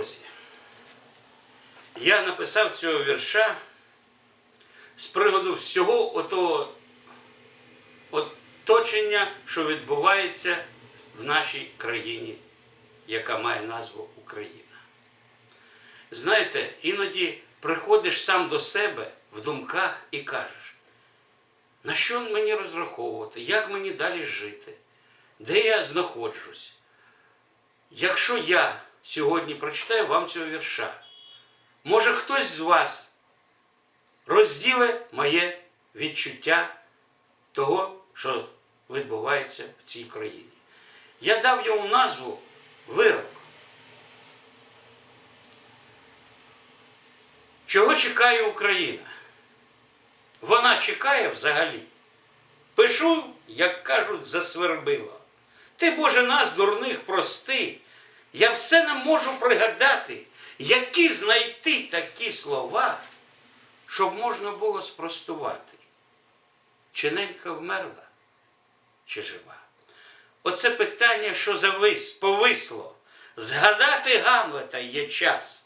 друзі, я написав цього вірша з приводу всього отого оточення, що відбувається в нашій країні, яка має назву Україна. Знаєте, іноді приходиш сам до себе в думках і кажеш, на що мені розраховувати, як мені далі жити, де я знаходжусь. Якщо я сьогодні прочитаю вам цього вірша, може хтось з вас розділе моє відчуття того, що відбувається в цій країні. Я дав йому назву вирок. Чого чекає Україна? Вона чекає взагалі. Пишу, як кажуть, засвербило. Ти, Боже, нас, дурних, прости. Я все не можу пригадати, які знайти такі слова, щоб можна було спростувати. Чи ненька вмерла, чи жива? Оце питання, що завис, повисло. Згадати Гамлета є час.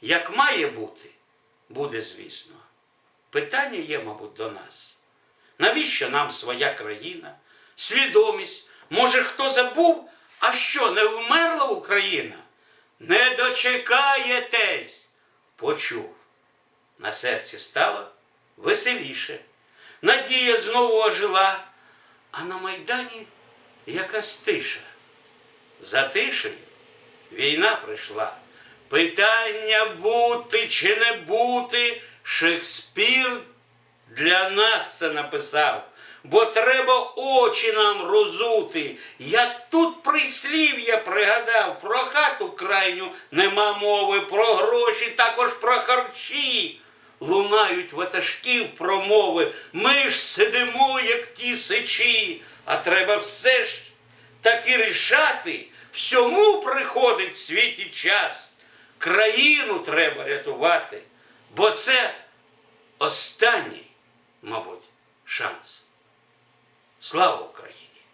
Як має бути, буде, звісно. Питання є, мабуть, до нас. Навіщо нам своя країна, свідомість? Може, хто забув, а що, не вмерла Україна? Не дочекаєтесь, почув. На серці стало веселіше. Надія знову ожила, а на Майдані якась тиша. За тишею війна прийшла. Питання бути чи не бути, Шекспір для нас це написав. Бо треба очі нам розути. Я тут прислів'я пригадав, про хату крайню нема мови, про гроші, також про харчі. Лунають ватажків промови. Ми ж сидимо, як ті сичі, а треба все ж таки рішати. Всьому приходить в світі час. Країну треба рятувати, бо це останній, мабуть, шанс. Слава Україні!